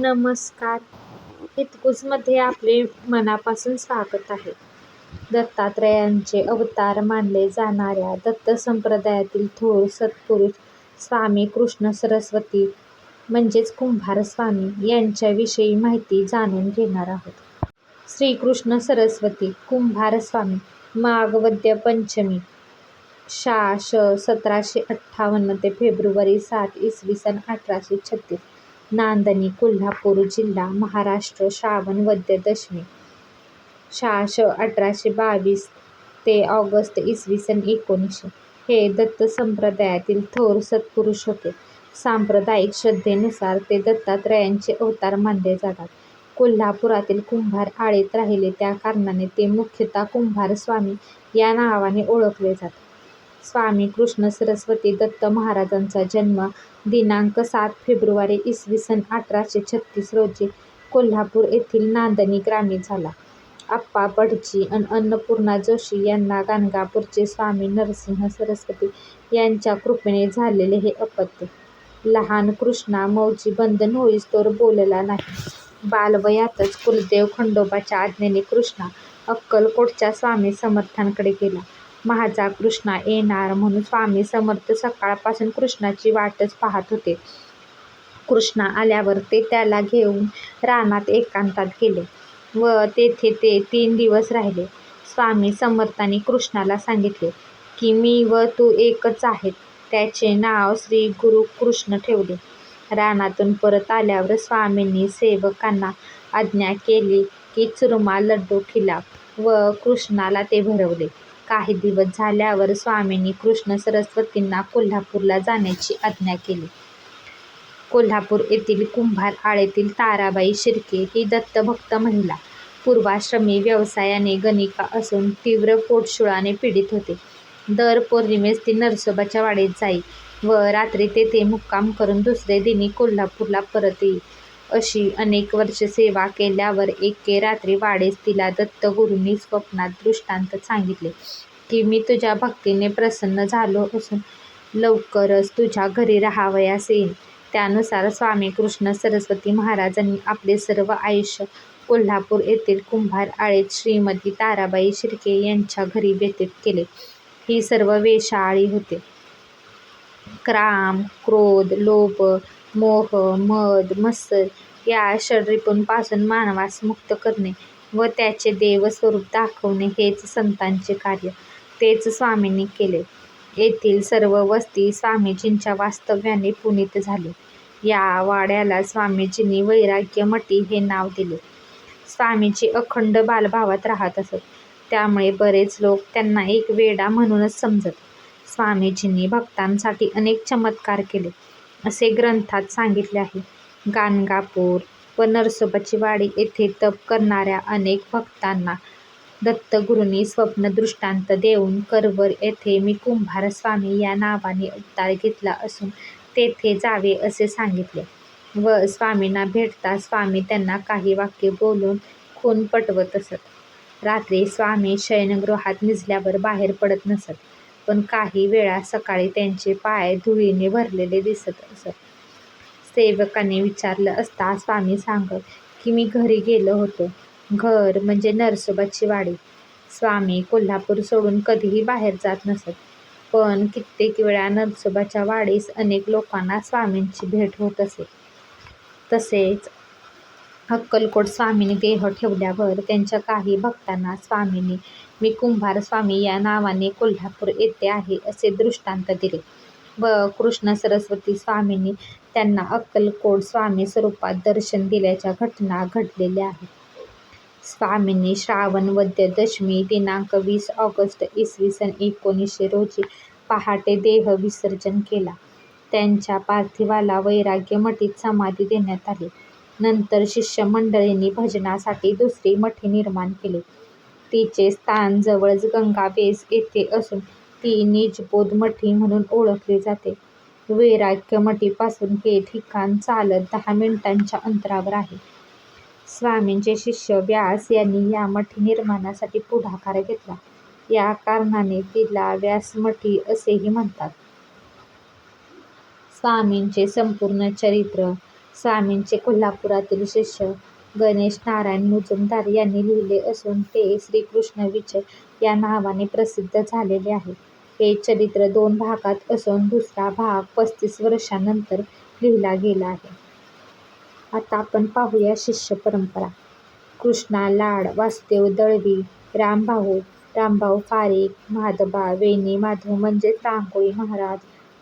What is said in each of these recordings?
नमस्कार. हितगुजमध्ये आपले मनापासून स्वागत आहे. दत्तात्रयांचे अवतार मानले जाणाऱ्या दत्त संप्रदायातील थोर सत्पुरुष स्वामी कृष्ण सरस्वती म्हणजेच कुंभार स्वामी यांच्याविषयी माहिती जाणून घेणार आहोत. श्रीकृष्ण सरस्वती कुंभार स्वामी पंचमी शा श सतराशे अठ्ठावन्न ते फेब्रुवारी सात इसवी सन अठराशे छत्तीस. नांदणी कोल्हापूर जिल्हा महाराष्ट्र श्रावण वद्य दशमी शा श अठराशे बावीस ते ऑगस्ट इसवी सन एकोणीसशे. हे दत्त संप्रदायातील थोर सत्पुरुष होते. सांप्रदायिक श्रद्धेनुसार ते दत्तात्रयांचे अवतार मानले जातात. कोल्हापुरातील कुंभार आळीत राहिले त्या कारणाने ते मुख्यतः कुंभार स्वामी या नावाने ओळखले जातात. स्वामी कृष्ण सरस्वती दत्त महाराजांचा जन्म दिनांक सात फेब्रुवारी इसवी सन अठराशे छत्तीस रोजी कोल्हापूर येथील नांदणी ग्रामी झाला. आप्पा भटजी अन अन्नपूर्णा जोशी यांना गाणगापूरचे स्वामी नरसिंह सरस्वती यांच्या कृपेने झालेले हे अपत्य. लहान कृष्णा मौजी बंधन होईस्तोवर बोलला नाही. बालवयातच कुलदेव खंडोबाच्या आज्ञेने कृष्णा अक्कलकोटच्या स्वामी समर्थांकडे गेला. माझा कृष्णा येणार म्हणून स्वामी समर्थ सकाळपासून कृष्णाची वाटच पाहत होते. कृष्णा आल्यावर ते त्याला घेऊन रानात एकांतात गेले व तेथे ते तीन दिवस राहिले. स्वामी समर्थांनी कृष्णाला सांगितले की मी व तू एकच आहेत. त्याचे नाव श्री गुरु कृष्ण ठेवले रानातून परत आल्यावर स्वामींनी सेवकांना आज्ञा केली की चुरमा लड्डू खिला व कृष्णाला ते भरवले. काही दिवस झाल्यावर स्वामींनी कृष्ण सरस्वतींना कोल्हापूरला जाण्याची आज्ञा केली. कोल्हापूर येथील कुंभार आळेतील ताराबाई शिर्के ही दत्तभक्त महिला. पूर्वाश्रमी व्यवसायाने गणिका असून तीव्र पोटशुळाने पीडित होते. दर पौर्णिमेस ती नरसोबाच्या वाडीत जाई व रात्री तेथे मुक्काम करून दुसरे दिनी कोल्हापूरला परत येई. अशी अनेक वर्ष सेवा केल्यावर एके रात्री वाडेस तिला दत्तगुरूंनी स्वप्नात दृष्टांत सांगितले की मी तुझ्या भक्तीने प्रसन्न झालो असून लवकरच तुझ्या घरी राहावयास येईन त्यानुसार स्वामी कृष्ण सरस्वती महाराजांनी आपले सर्व आयुष्य कोल्हापूर येथील कुंभार आळेत श्रीमती ताराबाई शिर्के यांच्या घरी व्यतीत केले. ही सर्व वेशाळी होते. क्राम क्रोध लोभ मोह मद मत्सर या षडरिपूंपासून मानवास मुक्त करणे व त्याचे देवस्वरूप दाखवणे हेच संतांचे कार्य. तेच स्वामींनी केले. येथील सर्व वस्ती स्वामीजींच्या वास्तव्याने पुनीत झाली. या वाड्याला स्वामीजींनी वैराग्यमठी हे नाव दिले. स्वामीजी अखंड बालभावात राहत असत. त्यामुळे बरेच लोक त्यांना एक वेडा म्हणूनच समजत. स्वामीजींनी भक्तांसाठी अनेक चमत्कार केले. असे ग्रंथात सांगितले आहे. गाणगापूर व नरसोबाची वाडी येथे तप करणाऱ्या अनेक भक्तांना दत्तगुरूंनी स्वप्न दृष्टांत देऊन करवर येथे मी कुंभार स्वामी या नावाने अवतार घेतला असून तेथे जावे असे सांगितले. व स्वामींना भेटता स्वामी त्यांना काही वाक्य बोलून खून पटवत असत. रात्री स्वामी शयनगृहात निजल्यावर बाहेर पडत नसत. पण काही वेळा सकाळी त्यांचे पाय धुळीने भरलेले दिसत असत. सेवकाने विचारलं असता स्वामी सांगत की मी घरी गेलो होतो. घर म्हणजे नरसोबाची वाडी. स्वामी कोल्हापूर सोडून कधीही बाहेर जात नसत. पण कित्येक वेळा नरसोबाच्या वाडीस अनेक लोकांना स्वामींची भेट होत असे. तसेच अक्कलकोट स्वामींनी देह ठेवल्यावर त्यांच्या काही भक्तांना स्वामींनी मी कुंभार स्वामी या नावाने कोल्हापूर येथे आहे असे दृष्टांत दिले. व कृष्ण सरस्वती स्वामींनी त्यांना अक्कलकोट स्वामी स्वरूपात दर्शन दिल्याच्या घटना घडलेल्या आहेत. स्वामींनी श्रावण वद्य दशमी दिनांक वीस ऑगस्ट इसवी सन एकोणीसशे रोजी पहाटे देह विसर्जन केला. त्यांच्या पार्थिवाला वैराग्यमठीत समाधी देण्यात आली. नंतर शिष्य मंडळींनी भजनासाठी दुसरी मठी निर्माण केली. तिचे स्थान जवळच गंगावेस येथे असून ती निजबोध मठी म्हणून ओळखली जाते. वैराग्यमठीपासून हे ठिकाण चालत दहा मिनिटांच्या अंतरावर आहे. स्वामींचे शिष्य व्यास यांनी या मठी निर्माणासाठी पुढाकार घेतला. या कारणाने तिला व्यासमठी असेही म्हणतात. स्वामींचे संपूर्ण चरित्र स्वामींचे कोल्हापुरातील शिष्य गणेश नारायण मुजुमदार यांनी लिहिले असून ते श्रीकृष्ण विजय या नावाने प्रसिद्ध झालेले आहे. हे चरित्र दोन भागात असून दुसरा भाग पस्तीस वर्षांनंतर लिहिला गेला आहे. आता आपण पाहूया शिष्य परंपरा. कृष्णा लाड वासुदेव दळवी, रामभाऊ, रामभाऊ फारिक म्हादबा, वेणी माधव म्हणजेच रांगोळी महाराज,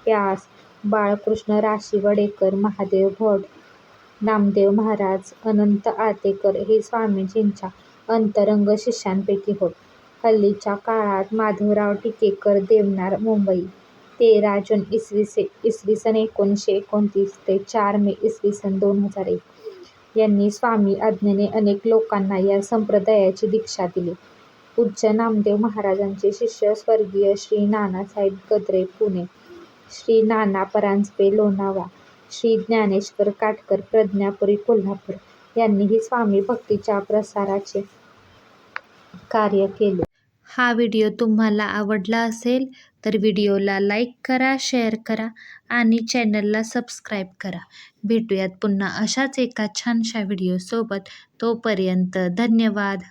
व्यास, बाळकृष्ण राशी वडेकर महादेव भट, नामदेव महाराज, अनंत आतेकर हे स्वामीजींच्या अंतरंग शिष्यांपैकी होत. हल्लीच्या काळात माधवराव टिकेकर देवनार मुंबई, तेरा जून इ. स. एकोणीसशे एकोणतीस ते चार मे इ. स. दोन हजार एक यांनी स्वामी आज्ञेने अनेक लोकांना या संप्रदायाची दीक्षा दिली. पूज्य नामदेव महाराजांचे शिष्य स्वर्गीय श्री नानासाहेब गद्रे पुणे, श्री नाना परांजपे लोणावळा, श्री ज्ञानेश्वर काटकर प्रज्ञापुरी कोल्हापूर यांनीही स्वामी भक्तीच्या प्रसाराचे कार्य केले. हा व्हिडिओ तुम्हाला आवडला असेल तर व्हिडिओला लाईक करा, शेअर करा आणि चॅनलला सबस्क्राईब करा. भेटूयात पुन्हा अशाच एका छानशा व्हिडिओसोबत. तोपर्यंत धन्यवाद.